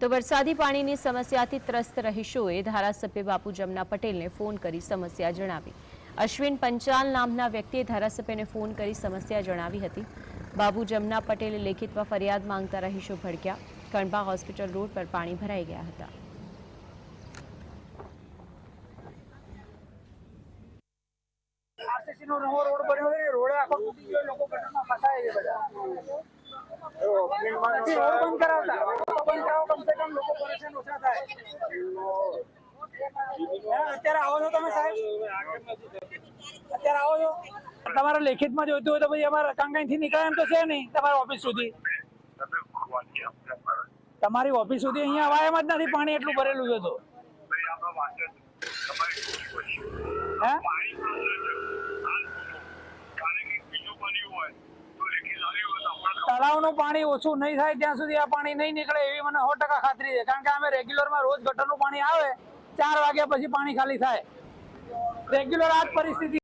તો વરસાદી પાણીની સમસ્યાથી ત્રસ્ત રહીશોએ ધારાસભ્ય બાપુ જમના પટેલને ફોન કરી સમસ્યા જણાવી. અશ્વિન પંચાલ નામના વ્યક્તિએ ધારાસભ્યને ફોન કરી સમસ્યા જણાવી હતી. બાબુ જમના પટેલે લેખિતમાં ફરિયાદ માંગતા રહીશો ભડક્યા. કણબા હોસ્પિટલ રોડ પર પાણી ભરાઈ ગયા હતા. આરસીસી નો નવો રોડ બન્યો છે. રોડે આખો તૂટી ગયો. લોકો ગટરમાં ફસાય છે બધા. બંધ કરાવતા. રોડ બંધ કરાવો કમસે કમ લોકો પરેશાન ઓછા થાય. અત્યારે આવો છો તમે સાહેબ? અત્યારે આવો છો? તમારે લેખિતમાં જોઈતું હોય તો પછી અમારે કાંગાઈ નીકળે એમ તો છે નહીં તમારી ઓફિસ સુધી. તમારી ઓફિસ સુધી અહીંયા અવાય એમ જ નથી પાણી એટલું ભરેલું છે તો. હે પાણી પાસે છે. હાલ પૂછો. કારણ કે બીજું બન્યું હોય તો લેખી લાવી હોય તો આપણે ખબર તળાવનું પાણી ઓછું નહીં થાય ત્યાં સુધી આ પાણી નહીં નીકળે એવી મને સો ટકા ખાતરી છે. કારણ કે અમે રેગ્યુલરમાં રોજ ગટરનું પાણી આવે, ચાર વાગ્યા પછી પાણી ખાલી થાય. રેગ્યુલર આ જ પરિસ્થિતિ